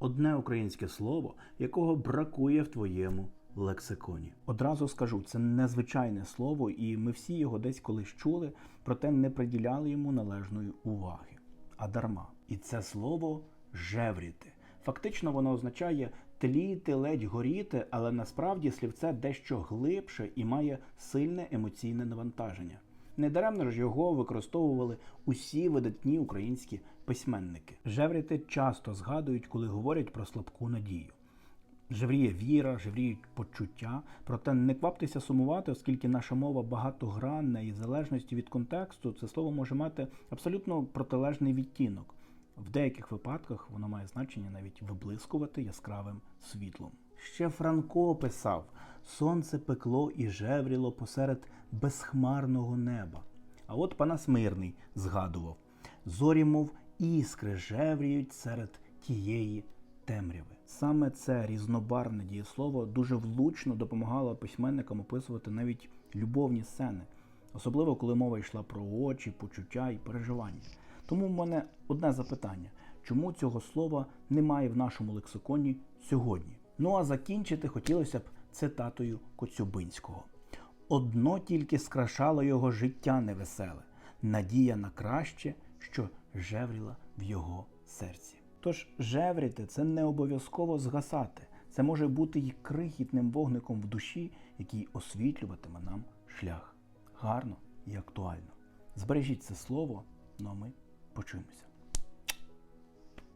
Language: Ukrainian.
одне українське слово, якого бракує в твоєму лексиконі. Одразу скажу, це незвичайне слово, і ми всі його десь колись чули, проте не приділяли йому належної уваги. А дарма. І це слово жевріти. Фактично воно означає тліти, ледь горіти, але насправді слівце дещо глибше і має сильне емоційне навантаження. Недаремно ж його використовували усі видатні українські письменники. Жевріти часто згадують, коли говорять про слабку надію. Жевріє віра, жевріють почуття, проте не кваптеся сумувати, оскільки наша мова багатогранна і в залежності від контексту це слово може мати абсолютно протилежний відтінок. В деяких випадках воно має значення навіть виблискувати яскравим світлом. Ще Франко писав: сонце пекло і жевріло посеред безхмарного неба. А от Панас Мирний згадував: зорі, мов іскри, жевріють серед тієї темряви. Саме це різнобарвне дієслово дуже влучно допомагало письменникам описувати навіть любовні сцени, особливо коли мова йшла про очі, почуття і переживання. Тому в мене одне запитання: чому цього слова немає в нашому лексиконі сьогодні? Ну а закінчити хотілося б цитатою Коцюбинського. Одно тільки скрашало його життя невеселе, надія на краще, що жевріла в його серці. Тож жевріти це не обов'язково згасати. Це може бути і крихітним вогником в душі, який освітлюватиме нам шлях. Гарно і актуально. Збережіть це слово, ну а ми почуємося.